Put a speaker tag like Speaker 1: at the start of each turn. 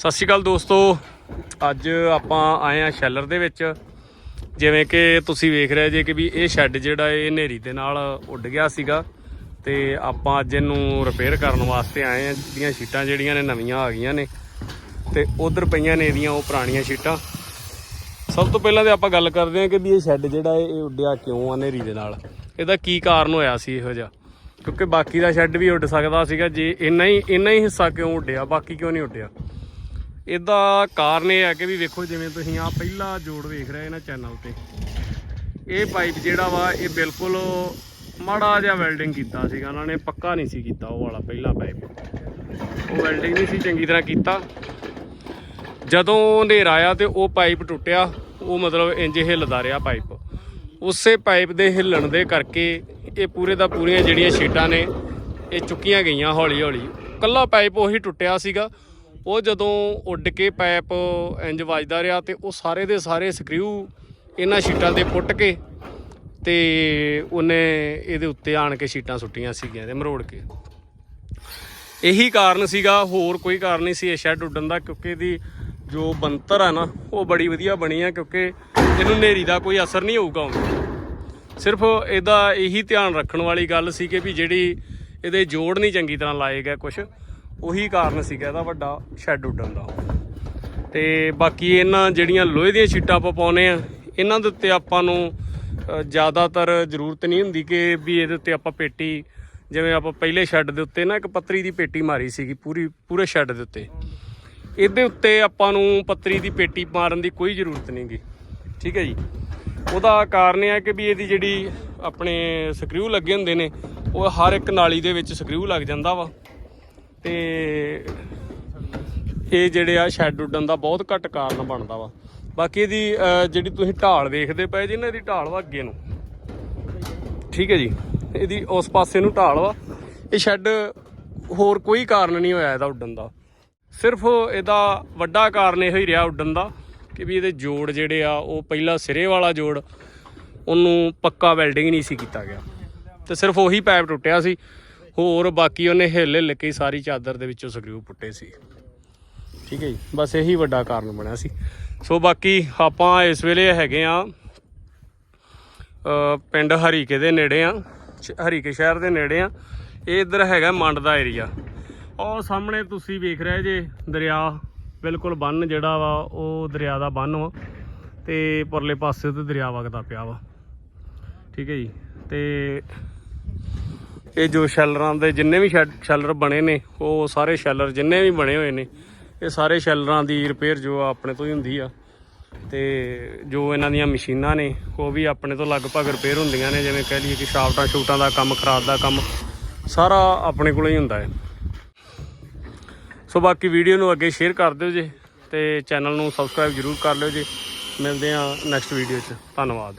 Speaker 1: ਸਤਿ ਸ਼੍ਰੀ ਅਕਾਲ ਦੋਸਤੋ। ਅੱਜ ਆਪਾਂ ਆਏ ਆ ਸ਼ੈਲਰ ਦੇ ਵਿੱਚ। ਜਿਵੇਂ ਕਿ ਤੁਸੀਂ ਵੇਖ ਰਹੇ ਜੇ ਕਿ ਵੀ ਇਹ ਸ਼ੈੱਡ ਜਿਹੜਾ ਇਹ ਹਨੇਰੀ ਦੇ ਨਾਲ ਉੱਡ ਗਿਆ ਸੀਗਾ। ਤੇ ਆਪਾਂ ਅੱਜ ਇਹਨੂੰ ਰਿਪੇਅਰ ਕਰਨ ਵਾਸਤੇ ਆਏ ਆ ਜਿਹੜੀਆਂ ਸ਼ੀਟਾਂ ਜਿਹੜੀਆਂ ਨੇ ਨਵੀਆਂ ਆ ਗਈਆਂ ਨੇ। ਤੇ ਉਧਰ ਪਈਆਂ ਨੇ ਇਹਦੀਆਂ ਉਹ ਪੁਰਾਣੀਆਂ ਸ਼ੀਟਾਂ। ਸਭ ਤੋਂ ਪਹਿਲਾਂ ਤੇ ਆਪਾਂ ਗੱਲ ਕਰਦੇ ਹਾਂ ਕਿ ਵੀ ਇਹ ਸ਼ੈੱਡ ਜਿਹੜਾ ਇਹ ਇਹ ਉੱਡਿਆ ਕਿਉਂ ਆ ਹਨੇਰੀ ਦੇ ਨਾਲ। ਇਹਦਾ ਕੀ ਕਾਰਨ ਹੋਇਆ ਸੀ ਇਹੋ ਜਿਹਾ? ਕਿਉਂਕਿ ਬਾਕੀ ਦਾ ਸ਼ੈੱਡ ਵੀ ਉੱਡ ਸਕਦਾ ਸੀਗਾ। ਜੇ ਇੰਨਾ ਹੀ ਇੰਨਾ ਹੀ ਹਿੱਸਾ ਕਿਉਂ ਉੱਡਿਆ? ਬਾਕੀ ਕਿਉਂ ਨਹੀਂ ਉੱਡਿਆ? ਇਹਦਾ ਕਾਰਨ ਇਹ ਹੈ ਕਿ ਵੀ ਵੇਖੋ ਜਿਵੇਂ ਤੁਸੀਂ ਆ ਪਹਿਲਾ ਜੋੜ ਵੇਖ ਰਹੇ ਇਹਨਾਂ ਚੈਨਲ ਤੇ। ਇਹ ਪਾਈਪ ਜਿਹੜਾ ਵਾ, ਇਹ ਬਿਲਕੁਲ ਮਾੜਾ ਜਿਹਾ ਵੈਲਡਿੰਗ ਕੀਤਾ ਸੀਗਾ। ਉਹਨਾਂ ਨੇ ਪੱਕਾ ਨਹੀਂ ਸੀ ਕੀਤਾ ਉਹ ਵਾਲਾ ਪਹਿਲਾ ਪਾਈਪ ਉਹ ਵੈਲਡਿੰਗ ਨਹੀਂ ਸੀ ਚੰਗੀ ਤਰ੍ਹਾਂ ਕੀਤਾ। ਜਦੋਂ ਹਨੇਰਾ ਆਇਆ ਤੇ ਉਹ ਪਾਈਪ ਟੁੱਟਿਆ, ਉਹ ਮਤਲਬ ਇੰਜ ਹਿੱਲਦਾ ਰਿਹਾ ਪਾਈਪ ਉਸੇ ਪਾਈਪ ਦੇ ਹਿੱਲਣ ਦੇ ਕਰਕੇ ਇਹ ਪੂਰੇ ਦਾ ਪੂਰੀਆਂ ਜਿਹੜੀਆਂ ਸ਼ੀਟਾਂ ਨੇ, ਇਹ ਚੁੱਕੀਆਂ ਗਈਆਂ ਹੌਲੀ ਹੌਲੀ ਕੱਲਾ ਪਾਈਪ ਉਹੀ ਟੁੱਟਿਆ ਸੀਗਾ। ਉਹ ਜਦੋਂ ਉੱਡ ਕੇ ਪਾਈਪ ਇੰਜ ਵੱਜਦਾ ਰਿਹਾ ਤੇ ਉਹ ਸਾਰੇ ਦੇ ਸਾਰੇ ਸਕਰੂ ਇਹਨਾਂ ਸ਼ੀਟਾਂ ਤੇ ਪੁੱਟ ਕੇ ਤੇ ਉਹਨੇ ਇਹਦੇ ਉੱਤੇ ਆਣ ਕੇ ਸ਼ੀਟਾਂ ਸੁੱਟੀਆਂ ਸੀਗੀਆਂ ਤੇ ਮਰੋੜ ਕੇ। ਇਹੀ ਕਾਰਨ ਸੀਗਾ, ਹੋਰ ਕੋਈ ਕਾਰਨ ਨਹੀਂ ਸੀ ਇਹ ਸ਼ੈੱਡ ਉੱਡਣ ਦਾ ਕਿਉਂਕਿ ਇਹਦੀ ਜੋ ਬੰਤਰ ਆ ਨਾ, ਉਹ ਬੜੀ ਵਧੀਆ ਬਣੀ ਆ ਕਿਉਂਕਿ ਇਹਨੂੰ ਹਨੇਰੀ ਦਾ ਕੋਈ ਅਸਰ ਨਹੀਂ ਹੋਊਗਾ ਹੁਣ। ਸਿਰਫ ਇਹਦਾ ਇਹੀ ਧਿਆਨ ਰੱਖਣ ਵਾਲੀ ਗੱਲ ਸੀ ਕਿ ਵੀ ਜਿਹੜੀ ਇਹਦੇ ਜੋੜ ਨਹੀਂ ਚੰਗੀ ਤਰ੍ਹਾਂ ਲਾਏ ਗਏ ਕੁਝ ਉਹੀ ਕਾਰਨ ਸੀਗਾ ਇਹਦਾ ਵੱਡਾ ਸ਼ੈੱਡ ਉੱਡਣ ਦਾ। ਤੇ ਬਾਕੀ ਇਹਨਾਂ ਜਿਹੜੀਆਂ ਲੋਹੇ ਦੀਆਂ ਸ਼ੀਟਾਂ ਆਪਾਂ ਪਾਉਨੇ ਆ ਇਹਨਾਂ ਦੇ ਉੱਤੇ ਆਪਾਂ ਨੂੰ ਜ਼ਿਆਦਾਤਰ ਜ਼ਰੂਰਤ ਨਹੀਂ ਹੁੰਦੀ ਕਿ ਵੀ ਇਹਦੇ ਉੱਤੇ ਆਪਾਂ ਪੇਟੀ, ਜਿਵੇਂ ਆਪਾਂ ਪਹਿਲੇ ਸ਼ੈੱਡ ਦੇ ਉੱਤੇ ਨਾ ਇੱਕ ਪੱਤਰੀ ਦੀ ਪੇਟੀ ਮਾਰੀ ਸੀਗੀ, ਪੂਰੀ, ਪੂਰੇ ਸ਼ੈੱਡ ਦੇ ਉੱਤੇ। ਇਹਦੇ ਉੱਤੇ ਆਪਾਂ ਨੂੰ ਪੱਤਰੀ ਦੀ ਪੇਟੀ ਮਾਰਨ ਦੀ ਕੋਈ ਜ਼ਰੂਰਤ ਨਹੀਂਗੀ ਠੀਕ ਹੈ ਜੀ? ਉਹਦਾ ਕਾਰਨ ਇਹ ਹੈ ਕਿ ਵੀ ਇਹਦੀ ਜਿਹੜੀ ਆਪਣੇ ਸਕਰੂ ਲੱਗੇ ਹੁੰਦੇ ਨੇ, ਉਹ ਹਰ ਇੱਕ ਨਾਲੀ ਦੇ ਵਿੱਚ ਸਕਰੂ ਲੱਗ ਜਾਂਦਾ ਵਾ। ਤੇ ਇਹ ਜਿਹੜੇ ਆ ਸ਼ੈੱਡ ਉੱਡਣ ਦਾ ਬਹੁਤ ਘੱਟ ਕਾਰਨ ਬਣਦਾ ਵਾ। ਬਾਕੀ ਇਹਦੀ ਜਿਹੜੀ ਤੁਸੀਂ ਢਾਲ ਵੇਖਦੇ ਪਏ ਜੀ ਨਾ, ਇਹਦੀ ਢਾਲ ਵਾ ਅੱਗੇ ਨੂੰ। ਠੀਕ ਹੈ ਜੀ? ਇਹਦੀ ਉਸ ਪਾਸੇ ਨੂੰ ਢਾਲ ਵਾ। ਇਹ ਸ਼ੈੱਡ ਹੋਰ ਕੋਈ ਕਾਰਨ ਨਹੀਂ ਹੋਇਆ ਇਹਦਾ ਉੱਡਣ ਦਾ। ਸਿਰਫ ਇਹਦਾ ਵੱਡਾ ਕਾਰਨ ਇਹੋ ਹੀ ਰਿਹਾ ਉੱਡਣ ਦਾ ਕਿ ਵੀ ਇਹਦੇ ਜੋੜ ਜਿਹੜੇ ਆ, ਉਹ ਪਹਿਲਾ ਸਿਰੇ ਵਾਲਾ ਜੋੜ, ਉਹਨੂੰ ਪੱਕਾ ਵੈਲਡਿੰਗ ਨਹੀਂ ਸੀ ਕੀਤਾ ਗਿਆ। ਤੇ ਸਿਰਫ ਉਹੀ ਪਾਈਪ ਟੁੱਟਿਆ ਸੀ। ਹੋਰ ਬਾਕੀ ਉਹਨੇ ਹਿੱਲ ਹਿੱਲ ਕੇ ਸਾਰੀ ਚਾਦਰ ਦੇ ਵਿੱਚੋਂ ਸਕਰੂ ਪੁੱਟੇ ਸੀ। ਠੀਕ ਹੈ ਜੀ, ਬਸ ਇਹੀ ਵੱਡਾ ਕਾਰਨ ਬਣਿਆ ਸੀ। ਸੋ ਬਾਕੀ ਆਪਾਂ ਇਸ ਵੇਲੇ ਹੈਗੇ ਆ ਪਿੰਡ ਹਰੀਕੇ ਦੇ ਨੇੜੇ ਆ ਸ਼- ਹਰੀਕੇ ਸ਼ਹਿਰ ਦੇ ਨੇੜੇ ਆ ਇਹ ਇਧਰ ਹੈਗਾ ਮੰਡ ਦਾ ਏਰੀਆ ਉਹ ਸਾਹਮਣੇ ਤੁਸੀਂ ਵੇਖ ਰਹੇ ਜੇ, ਦਰਿਆ ਬਿਲਕੁਲ ਬੰਨ ਜਿਹੜਾ ਵਾ, ਉਹ ਦਰਿਆ ਦਾ ਬੰਨ ਵਾ ਤੇ ਪਰਲੇ ਪਾਸੇ ਤੇ ਦਰਿਆ ਵਗਦਾ ਪਿਆ ਵਾ। ਠੀਕ ਹੈ ਜੀ, ਤੇ ਇਹ ਜੋ ਸ਼ੈਲਰਾਂ ਦੇ ਜਿੰਨੇ ਵੀ ਸ਼ੈਡ- ਸ਼ੈਲਰ ਬਣੇ ਨੇ, ਉਹ ਸਾਰੇ ਸ਼ੈਲਰ ਜਿੰਨੇ ਵੀ ਬਣੇ ਹੋਏ ਨੇ, ਇਹ ਸਾਰੇ ਸ਼ੈਲਰਾਂ ਦੀ ਰਿਪੇਅਰ ਜੋ ਆ ਆਪਣੇ ਤੋਂ ਹੀ ਹੁੰਦੀ ਆ। ਤੇ ਜੋ ਇਹਨਾਂ ਦੀਆਂ ਮਸ਼ੀਨਾਂ ਨੇ, ਉਹ ਵੀ ਆਪਣੇ ਤੋਂ ਲਗਭਗ ਰਿਪੇਅਰ ਹੁੰਦੀਆਂ ਨੇ, ਜਿਵੇਂ ਕਹਿ ਲਈਏ ਕਿ ਸ਼ਾਫਟਾਂ ਸ਼ੂਟਾਂ ਦਾ ਕੰਮ ਖਰਾਦ ਦਾ ਕੰਮ, ਸਾਰਾ ਆਪਣੇ ਕੋਲੋਂ ਹੀ ਹੁੰਦਾ ਹੈ। ਸੋ ਬਾਕੀ ਵੀਡੀਓ ਨੂੰ ਅੱਗੇ ਸ਼ੇਅਰ ਕਰ ਦਿਓ ਜੀ, ਤੇ ਚੈਨਲ ਨੂੰ ਸਬਸਕ੍ਰਾਈਬ ਜਰੂਰ ਕਰ ਲਿਓ ਜੀ। ਮਿਲਦੇ ਹਾਂ ਨੈਕਸਟ ਵੀਡੀਓ 'ਚ। ਧੰਨਵਾਦ।